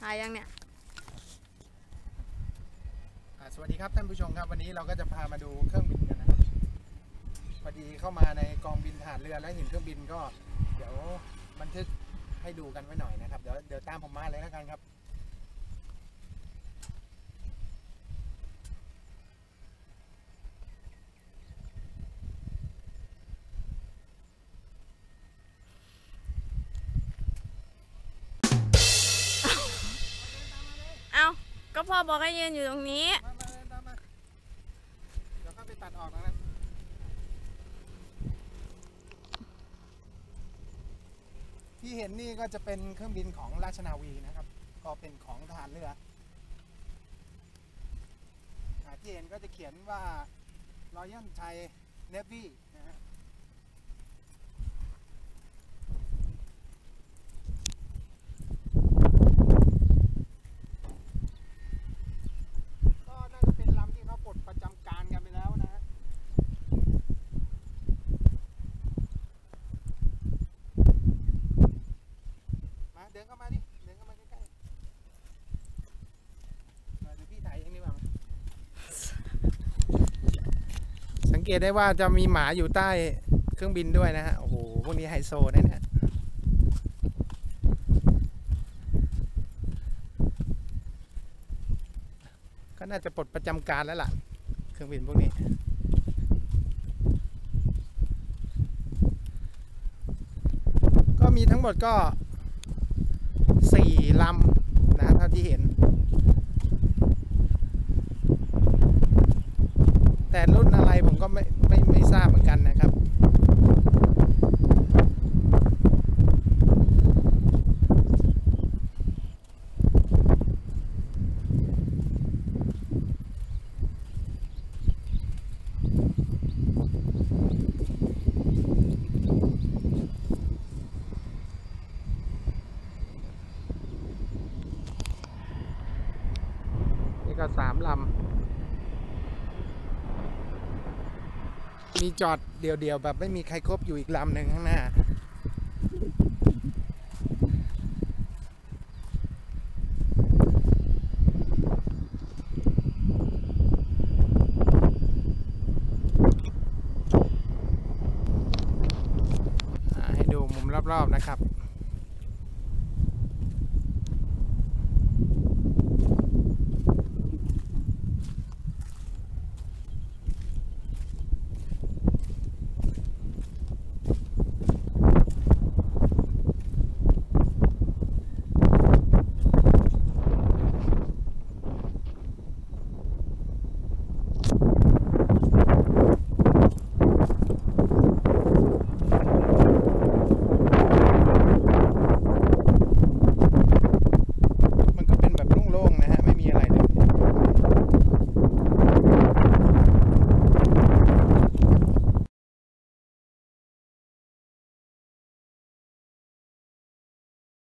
ถ่ายยังเนี่ยสวัสดีครับท่านผู้ชมครับ วันนี้เราก็จะพามาดูเครื่องบินกันนะครับพอดีเข้ามาในกองบินฐานเรือและเห็นเครื่องบินก็ เดี๋ยวบันทึกให้ดูกันไว้หน่อยนะครับ เดี๋ยวเดี๋ยวตามผมมาเลยแล้วกันครับ พ่อบอกให้ยืนอยู่ตรงนี้ มามาเลยตามมาเดี๋ยวเข้าไปตัดออกตรงนั้นที่เห็นนี่ก็จะเป็นเครื่องบินของราชนาวีนะครับ ก็เป็นของทหารเรืออาที่เห็นก็จะเขียนว่า Royal Thai Navy นะฮะก็น่าจะเป็นลำที่เขาปลดประจำการกันไปแล้วนะฮะ มาเดินเข้ามาดิ เดินเข้ามาใกล้ๆมาดี๋ยวพี่ถ่ายเองดีกว่าสังเกตได้ว่าจะมีหมาอยู่ใต้เครื่องบินด้วยนะฮะ โอ้โห พวกนี้ไฮโซนะเนี่ยก็น่าจะปลดประจำการแล้วล่ะ เครื่องบินพวกนี้ ก็มีทั้งหมดก็ สี่ลำนะเท่าที่เห็น แต่รุ่นอะไรผมก็ไม่ไม่ไม่ทราบเหมือนกันนะครับ ก็สามลำ มีจอดเดี่ยวๆ แบบไม่มีใครครบอยู่อีกลำหนึ่งข้างหน้าอ่าให้ดูมุมรอบ ๆ นะครับ